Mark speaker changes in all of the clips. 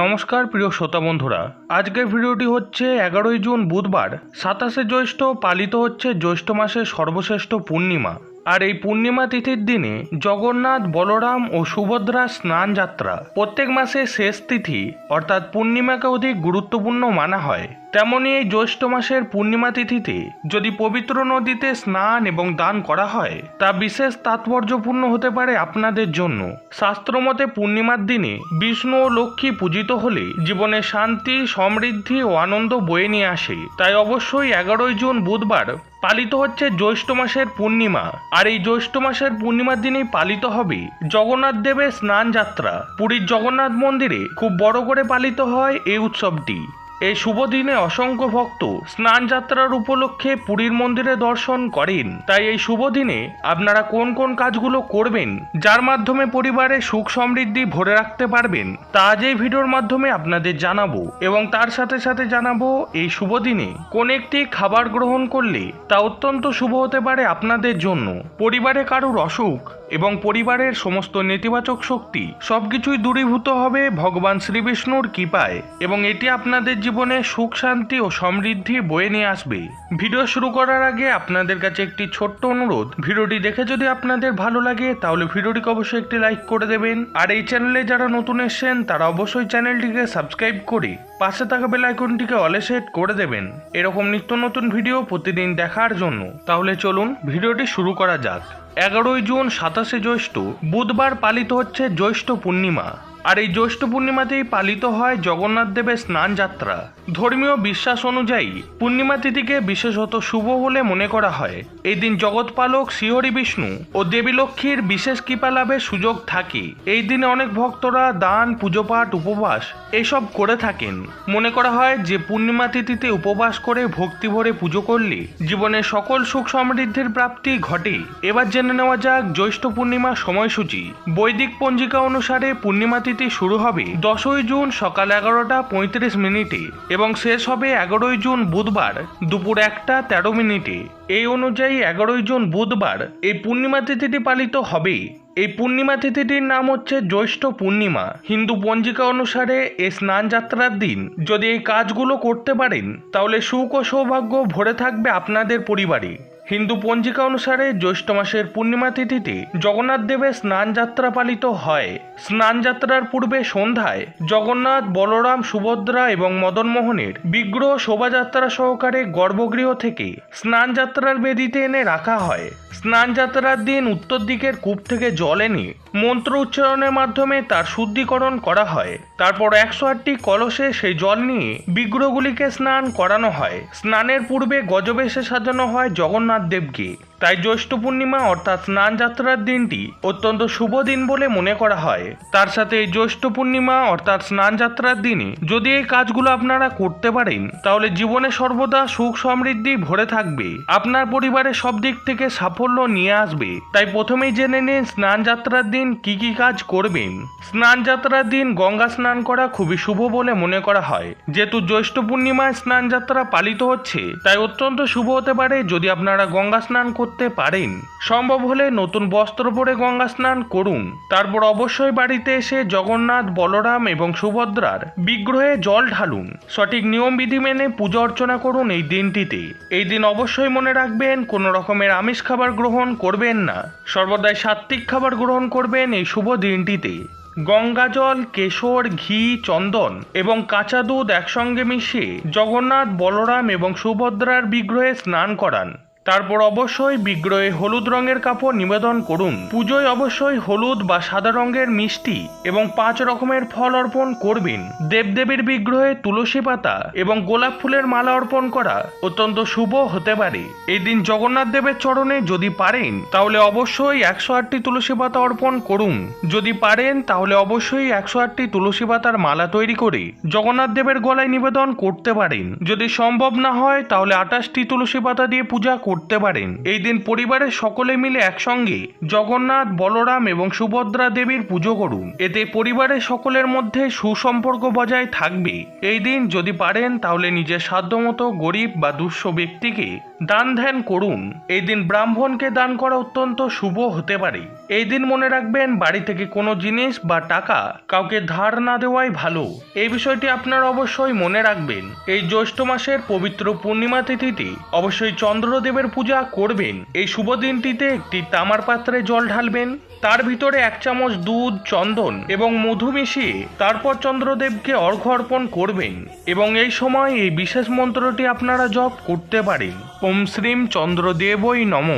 Speaker 1: নমস্কার প্রিয় শ্রোতা বন্ধুরা। আজকের ভিডিওটি হচ্ছে এগারোই জুন বুধবার, সাতাশে জ্যৈষ্ঠ পালিত হচ্ছে জ্যৈষ্ঠ মাসের সর্বশ্রেষ্ঠ পূর্ণিমা। আর এই পূর্ণিমা তিথির দিনে জগন্নাথ, বলরাম ও সুভদ্রা স্নান যাত্রা প্রত্যেক মাসের শেষ তিথি অর্থাৎ পূর্ণিমাকে অধিক গুরুত্বপূর্ণ মানা হয়। তেমনই এই জ্যৈষ্ঠ মাসের পূর্ণিমা তিথিতে যদি পবিত্র নদীতে স্নান এবং দান করা হয়, তা বিশেষ তাৎপর্যপূর্ণ হতে পারে আপনাদের জন্য। শাস্ত্রমতে পূর্ণিমার দিনে বিষ্ণু ও লক্ষ্মী পূজিত হলে জীবনে শান্তি, সমৃদ্ধি ও আনন্দ বয়ে নিয়ে আসে। তাই অবশ্যই এগারোই জুন বুধবার পালিত হচ্ছে জ্যৈষ্ঠ মাসের পূর্ণিমা। আর এই জ্যৈষ্ঠ মাসের পূর্ণিমার দিনেই পালিত হবে জগন্নাথ দেবের স্নান যাত্রা পুরীর জগন্নাথ মন্দিরে খুব বড় করে পালিত হয় এই উৎসবটি। এই শুভ দিনে অসংখ্য ভক্ত স্নান যাত্রার উপলক্ষে পুরীর মন্দিরে দর্শন করেন। তাই এই শুভ দিনে আপনারা কোন কোন কাজগুলো করবেন, যার মাধ্যমে পরিবারে সুখ সমৃদ্ধি ভরে রাখতে পারবেন, তা আজ এই ভিডিওর মাধ্যমে আপনাদের জানাব এবং তার সাথে সাথে জানাব এই শুভ দিনে কোন একটি খাবার গ্রহণ করলে তা অত্যন্ত শুভ হতে পারে আপনাদের জন্য। পরিবারে কারুর অসুখ এবং পরিবারের সমস্ত নেতিবাচক শক্তি সবকিছুই দূরীভূত হবে ভগবান শ্রীবিষ্ণুর কৃপায় এবং এটি আপনাদের জীবনে সুখ, শান্তি ও সমৃদ্ধি বয়ে নিয়ে আসবে। ভিডিও শুরু করার আগে আপনাদের কাছে একটি ছোট্ট অনুরোধ। ভিডিওটি দেখে যদি আপনাদের ভালো লাগে, তাহলে ভিডিওটিকে অবশ্যই একটি লাইক করে দেবেন। আর এই চ্যানেলে যারা নতুন এসেছেন, তারা অবশ্যই চ্যানেলটিকে সাবস্ক্রাইব করে পাশে থাকা বেল আইকনটিকে অলে সেট করে দেবেন। এরকম নিত্য নতুন ভিডিও প্রতিদিন দেখার জন্য। তাহলে চলুন, ভিডিওটি শুরু করা যাক। এগারোই জুন সাতাশে জ্যৈষ্ঠ, বুধবার পালিত হচ্ছে জ্যৈষ্ঠ পূর্ণিমা। আর এই জ্যৈষ্ঠ পূর্ণিমাতেই পালিত হয় জগন্নাথ দেবের স্নান যাত্রা। ধর্মীয় বিশ্বাস অনুযায়ী পূর্ণিমা তিথিকে বিশেষত শুভ বলে মনে করা হয়। এই দিন জগৎপালক শ্রীহরি বিষ্ণু ও দেবী লক্ষ্মীর বিশেষ কৃপা লাভের সুযোগ থাকে। এই দিনে অনেক ভক্তরা দান পুজো পাঠ উপবাস এইসব করে থাকেন। মনে করা হয় যে পূর্ণিমা তিথিতে উপবাস করে ভক্তি ভরে পুজো করলে জীবনে সকল সুখ সমৃদ্ধির প্রাপ্তি ঘটে। এবার জেনে নেওয়া যাক জ্যৈষ্ঠ পূর্ণিমার সময়সূচি। বৈদিক পঞ্জিকা অনুসারে পূর্ণিমা তিথি শুরু হবে দশই জুন সকাল এগারোটা পঁয়ত্রিশ মিনিটে এবং শেষ হবে এগারোই জুন বুধবার দুপুর একটা তেরো মিনিটে। এই অনুযায়ী এগারোই জুন বুধবার এই পূর্ণিমা তিথিটি পালিত হবে। এই পূর্ণিমা তিথিটির নাম হচ্ছে জ্যৈষ্ঠ পূর্ণিমা। হিন্দু পঞ্জিকা অনুসারে এই স্নান যাত্রার দিন। যদি এই কাজগুলো করতে পারেন, তাহলে সুখ ও সৌভাগ্য ভরে থাকবে আপনাদের পরিবারে। হিন্দু পঞ্জিকা অনুসারে জ্যৈষ্ঠ মাসের পূর্ণিমা তিথিতে জগন্নাথ দেবের স্নান যাত্রা পালিত হয়। স্নান যাত্রার পূর্বে সন্ধ্যায় জগন্নাথ, বলরাম, সুভদ্রা এবং মদনমোহনের বিগ্রহ শোভাযাত্রা সহকারে গর্ভগৃহ থেকে স্নান যাত্রার বেদিতে এনে রাখা হয়। স্নান যাত্রার দিন উত্তর দিকের কূপ থেকে জল এনে মন্ত্র উচ্চারণের মাধ্যমে তার শুদ্ধিকরণ করা হয়। তারপর একশো আটটি কলসে সেই জল নিয়ে বিগ্রহগুলিকে স্নান করানো হয়। স্নানের পূর্বে গজবেশে সাজানো হয় জগন্নাথ देवगी তাই জ্যৈষ্ঠ পূর্ণিমা অর্থাৎ স্নান যাত্রার দিনটি অত্যন্ত শুভ দিন বলে মনে করা হয়। তার সাথে এই জ্যৈষ্ঠ পূর্ণিমা অর্থাৎ স্নান যাত্রার দিনে যদি এই কাজগুলো আপনারা করতে পারেন, তাহলে জীবনে সর্বদা সুখ সমৃদ্ধি ভরে থাকবে। আপনার পরিবারে সব দিক থেকে সাফল্য নিয়ে আসবে। তাই প্রথমেই জেনে নিন স্নান যাত্রার দিন কি কি কাজ করবেন। স্নান যাত্রার দিন গঙ্গা স্নান করা খুবই শুভ বলে মনে করা হয়। যেহেতু জ্যৈষ্ঠ পূর্ণিমায় স্নান যাত্রা পালিত হচ্ছে, তাই অত্যন্ত শুভ হতে পারে যদি আপনারা গঙ্গা স্নান করতে পারেন। সম্ভব হলে নতুন বস্ত্র পরে গঙ্গা স্নান করুন। তারপর অবশ্যই বাড়িতে এসে জগন্নাথ, বলরাম এবং সুভদ্রার বিগ্রহে জল ঢালুন। সঠিক নিয়ম বিধি মেনে পূজা অর্চনা করুন এই দিনটিতে। এই দিন অবশ্যই মনে রাখবেন, কোনো রকমের আমিষ খাবার গ্রহণ করবেন না। সর্বদাই সাত্ত্বিক খাবার গ্রহণ করবেন এই শুভ দিনটিতে। গঙ্গাজল কেশর, ঘি, চন্দন এবং কাঁচা দুধ একসঙ্গে মিশিয়ে জগন্নাথ, বলরাম এবং সুভদ্রার বিগ্রহে স্নান করান। তারপর অবশ্যই বিগ্রহে হলুদ রঙের কাপড় নিবেদন করুন। পুজোয় অবশ্যই হলুদ বা সাদা রঙের মিষ্টি এবং পাঁচ রকমের ফল অর্পণ করবেন। দেবদেবীর বিগ্রহে তুলসী পাতা এবং গোলাপ ফুলের মালা অর্পণ করা অত্যন্ত শুভ হতে পারে। এই দিন জগন্নাথ দেবের চরণে যদি পারেন, তাহলে অবশ্যই একশো আটটি তুলসী পাতা অর্পণ করুন। যদি পারেন, তাহলে অবশ্যই একশো আটটি তুলসী পাতার মালা তৈরি করে জগন্নাথ দেবের গলায় নিবেদন করতে পারেন। যদি সম্ভব না হয়, তাহলে আটাশটি তুলসী পাতা দিয়ে পূজা করতে পারেন। এই দিন পরিবারের সকলে মিলে একসঙ্গে জগন্নাথ, বলরাম এবং সুভদ্রা দেবীর পুজো করুন। এতে পরিবারের সকলের মধ্যে সুসম্পর্ক বজায় থাকবে। এই দিন যদি পারেন, তাহলে নিজের সাধ্যমতো গরিব বা দুঃস্থ ব্যক্তিকে দান ধ্যান করুন। এই দিন ব্রাহ্মণকে দান করা অত্যন্ত শুভ হতে পারে। এই দিন মনে রাখবেন বাড়ি থেকে কোনো জিনিস বা টাকা কাউকে ধার না দেওয়াই ভালো। এই বিষয়টি আপনারা অবশ্যই মনে রাখবেন। এই জ্যৈষ্ঠ মাসের পবিত্র পূর্ণিমা তিথিতে অবশ্যই চন্দ্রদেবের পূজা করবেন। এই শুভ দিনটিতে একটি তামার পাত্রে জল ঢালবেন। তার ভিতরে এক চামচ দুধ, চন্দন এবং মধু মিশিয়ে তারপর চন্দ্রদেবকে অর্ঘ্য অর্পণ করবেন এবং এই সময় এই বিশেষ মন্ত্রটি আপনারা জপ করতে পারেন। ওম শ্রীম চন্দ্রদেবই নম।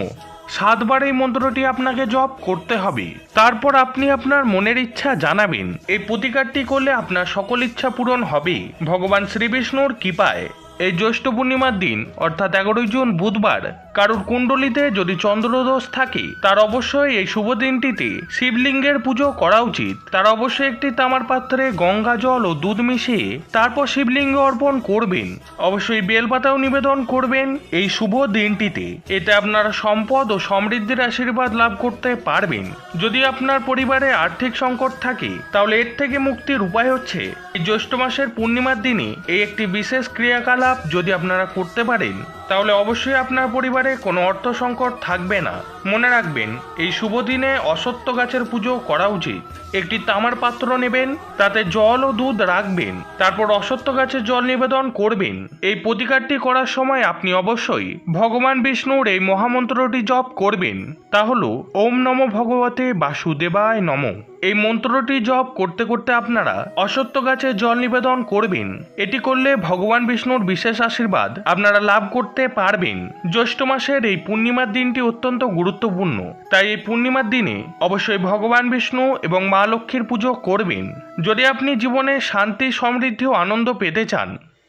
Speaker 1: সাতবার এই মন্ত্রটি আপনাকে জপ করতে হবে। তারপর আপনি আপনার মনের ইচ্ছা জানাবেন। এই প্রতিকারটি করলে আপনার সকল ইচ্ছা পূরণ হবে। ভগবান শ্রীবিষ্ণুর কৃপায় এই জ্যৈষ্ঠ পূর্ণিমার দিন, অর্থাৎ এগারোই জুন বুধবার কারোর কুণ্ডলিতে যদি চন্দ্রদোষ থাকে, তার অবশ্যই এই শুভ দিনটিতে শিবলিঙ্গের পুজো করা উচিত। তার অবশ্যই একটি তামার পাত্রে গঙ্গা জল ও দুধ মিশিয়ে তারপর শিবলিঙ্গ অর্পণ করবেন। অবশ্যই বেলপাতাও নিবেদন করবেন এই শুভ দিনটিতে। এতে আপনারা সম্পদ ও সমৃদ্ধির আশীর্বাদ লাভ করতে পারবেন। যদি আপনার পরিবারে আর্থিক সংকট থাকে, তাহলে এর থেকে মুক্তির উপায় হচ্ছে এই জ্যৈষ্ঠ মাসের পূর্ণিমার দিনে এই একটি বিশেষ ক্রিয়াকলাপ যদি আপনারা করতে পারেন, তাহলে অবশ্যই আপনার পরিবারে কোনো অর্থ সংকট থাকবে না। মনে রাখবেন, এই শুভ দিনে অসত্য গাছের পুজো করা উচিত। একটি তামার পাত্র নেবেন, তাতে জল ও দুধ রাখবেন, তারপর অসত্য গাছের জল নিবেদন করবেন। এই প্রতিকারটি করার সময় আপনি অবশ্যই ভগবান বিষ্ণুর এই মহামন্ত্রটি জপ করবেন। তা হলো, ওম নম ভগবতে বাসুদেবায় নম। এই মন্ত্রটি জপ করতে করতে আপনারা অসত্য গাছে জল নিবেদন করবেন। এটি করলে ভগবান বিষ্ণুর বিশেষ আশীর্বাদ আপনারা লাভ করতে পারবেন। জ্যৈষ্ঠ মাসের এই পূর্ণিমার দিনটি অত্যন্ত গুরুত্বপূর্ণ। তাই এই পূর্ণিমার দিনে অবশ্যই ভগবান বিষ্ণু এবং মা লক্ষ্মীর পুজো করবেন। যদি আপনি জীবনে শান্তি, সমৃদ্ধি ও আনন্দ পেতে চান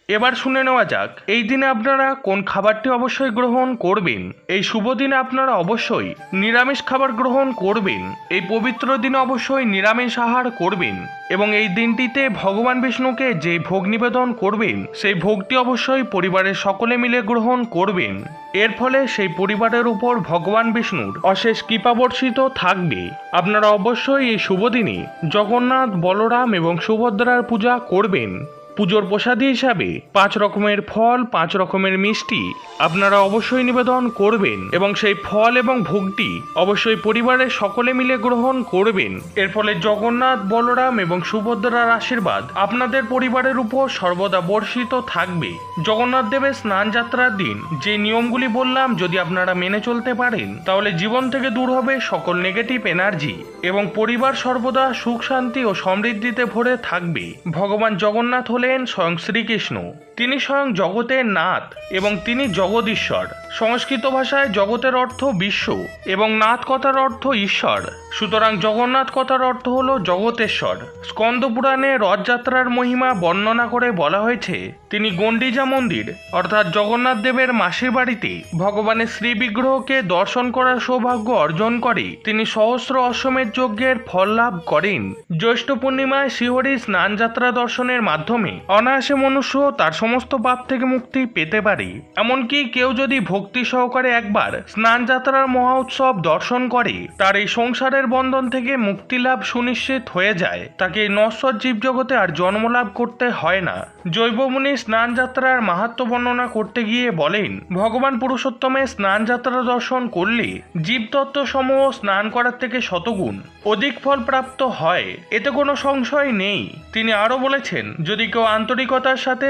Speaker 1: এবার শুনে নেওয়া যাক, এই দিনে আপনারা কোন খাবারটি অবশ্যই গ্রহণ করবেন? এই শুভ দিনে আপনারা অবশ্যই নিরামিষ খাবার গ্রহণ করবেন। এই পবিত্র দিনে অবশ্যই নিরামিষ আহার করবেন। এবং এই দিনটিতে ভগবান বিষ্ণুকে যে ভোগ নিবেদন করবেন, সেই ভোগটি অবশ্যই পরিবারের সকলে মিলে গ্রহণ করবেন। এর ফলে সেই পরিবারের উপর ভগবান বিষ্ণুর অশেষ কৃপাবর্ষিত থাকবে। আপনারা অবশ্যই এই শুভ দিনে জগন্নাথ, বলরাম এবং সুভদ্রার পূজা করবেন। পুজোর প্রসাদী হিসাবে পাঁচ রকমের ফল, পাঁচ রকমের মিষ্টি আপনারা অবশ্যই নিবেদন করবেন এবং সেই ফল এবং ভোগটি অবশ্যই পরিবারের সকলে মিলে গ্রহণ করবেন। এর ফলে জগন্নাথ, বলরাম এবং সুভদ্রার আশীর্বাদ আপনাদের পরিবারের উপর সর্বদা বর্ষিত থাকবে। জগন্নাথ দেবের স্নান যাত্রার দিন, যে নিয়মগুলি বললাম, যদি আপনারা মেনে চলতে পারেন, তাহলে জীবন থেকে দূর হবে সকল নেগেটিভ এনার্জি এবং পরিবার সর্বদা সুখ, শান্তি ও সমৃদ্ধিতে ভরে থাকবে। ভগবান জগন্নাথ হলেন স্বয়ং শ্রীকৃষ্ণ তিনি স্বয়ং জগতের নাথ এবং তিনি জগদীশ্বর। সংস্কৃত ভাষায় জগতের অর্থ বিশ্ব এবং নাথ কথার অর্থ ঈশ্বর। সুতরাং জগন্নাথ কথার অর্থ হল জগতেশ্বর। স্কন্দ পুরাণে রথযাত্রার মহিমা বর্ণনা করে বলা হয়েছে, তিনি গন্ডিজা মন্দির, অর্থাৎ জগন্নাথ দেবের মাসির বাড়িতে ভগবানের শ্রী বিগ্রহকে দর্শন করার সৌভাগ্য অর্জন করে তিনি সহস্র অশ্বমেধ যজ্ঞের ফল লাভ করেন। জ্যৈষ্ঠ পূর্ণিমায় শিহরি স্নান যাত্রা দর্শনের মাধ্যমে অনায়াসে মনুষ্য তার সমস্ত পাপ থেকে মুক্তি পেতে পারে। এমনকি কেউ যদি ভক্তি সহকারে একবার স্নান যাত্রার মহা উৎসব দর্শন করে, তার এই সংসারের বন্ধন থেকে মুক্তি লাভ সুনিশ্চিত হয়ে যায়। তাকে নশ্বর জীবজগতে আর জন্মলাভ করতে হয় না। জৈবমুনি স্নান যাত্রার মাহাত্ম বর্ণনা করতে গিয়ে বলেন, ভগবান পুরুষোত্তমে স্নান যাত্রা দর্শন করলে জীবতত্ত্ব সমূহ স্নান করার থেকে শতগুণ অধিক ফল প্রাপ্ত হয়। এতে কোনো সংশয় নেই। তিনি আরও বলেছেন, যদি কেউ আন্তরিকতার সাথে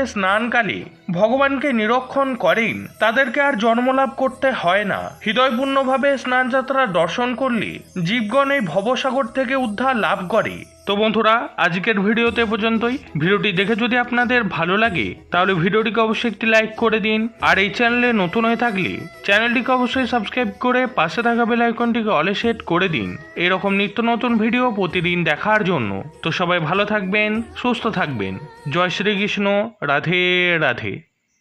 Speaker 1: जानकारी ভগবানকে নিরক্ষণ করেন তাদেরকে আর জন্মলাভ করতে হয় না। হৃদয়পূর্ণভাবে স্নানযাত্রা দর্শন করলে জীবগণ এই ভবসাগর থেকে উদ্ধার লাভ করে। তো বন্ধুরা, আজকের ভিডিওতে পর্যন্তই। ভিডিওটি দেখে যদি আপনাদের ভালো লাগে, তাহলে ভিডিওটিকে অবশ্যই একটি লাইক করে দিন। আর এই চ্যানেলে নতুন হয়ে থাকলে চ্যানেলটিকে অবশ্যই সাবস্ক্রাইব করে পাশে থাকা বেল আইকনটিকে অলে সেট করে দিন। এরকম নিত্য নতুন ভিডিও প্রতিদিন দেখার জন্য। তো সবাই ভালো থাকবেন, সুস্থ থাকবেন। জয় শ্রীকৃষ্ণ। রাধে রাধে।